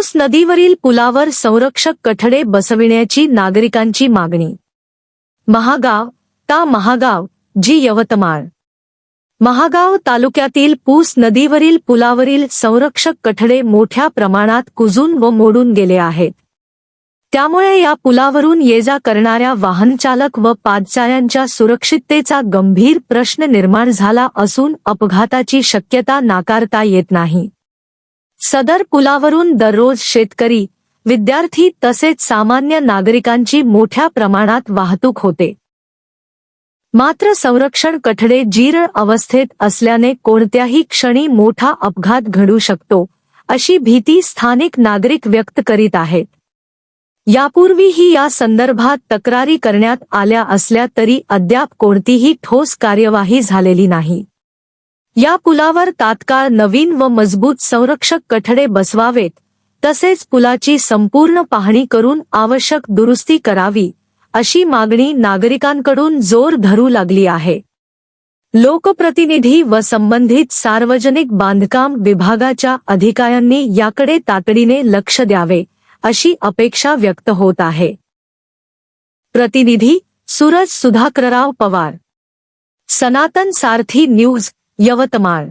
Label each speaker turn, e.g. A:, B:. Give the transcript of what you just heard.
A: पूस नदीवरील पुलावर संरक्षक कठडे बसविण्याची नागरिकांची मागणी. महागाव ता महागाव जी यवतमाळ. महागाव तालुक्यातील पूस नदीवरील पुलावरील संरक्षक कठडे मोठ्या प्रमाणात कुजून व मोडून गेले आहेत. त्यामुळे या पुलावरून ये जा करणाऱ्या वाहनचालक व पादचाऱ्यांच्या सुरक्षिततेचा गंभीर प्रश्न निर्माण झाला असून अपघाताची शक्यता नाकारता येत नाही. सदर पुलावरून दररोज शेतकरी विद्यार्थी तसेच सामान्य नागरिकांची मोठ्या प्रमाणात वाहतूक होते. मात्र संरक्षण कठडे जीर्ण अवस्थेत असल्याने कोणत्याही क्षणी मोठा अपघात घडू शकतो अशी भीती स्थानिक नागरिक व्यक्त करीत आहेत. यापूर्वीही या संदर्भात तक्रारी करण्यात आल्या असल्या तरी अद्याप कोणतीही ठोस कार्यवाही झालेली नाही. या पुलावर तात्काळ नवीन व मजबूत संरक्षक कठडे बसवावेत तसेच पुलाची संपूर्ण पाहणी करून आवश्यक दुरुस्ती करावी अशी मागणी नागरिकांकडून जोर धरू लागली आहे. लोकप्रतिनिधी व संबंधित सार्वजनिक बांधकाम विभागाच्या अधिकाऱ्यांनी याकडे तातडीने लक्ष द्यावे अशी अपेक्षा व्यक्त होत आहे. प्रतिनिधी सूरज सुधाकरराव पवार. सनातन सारथी न्यूज यवतमाळ.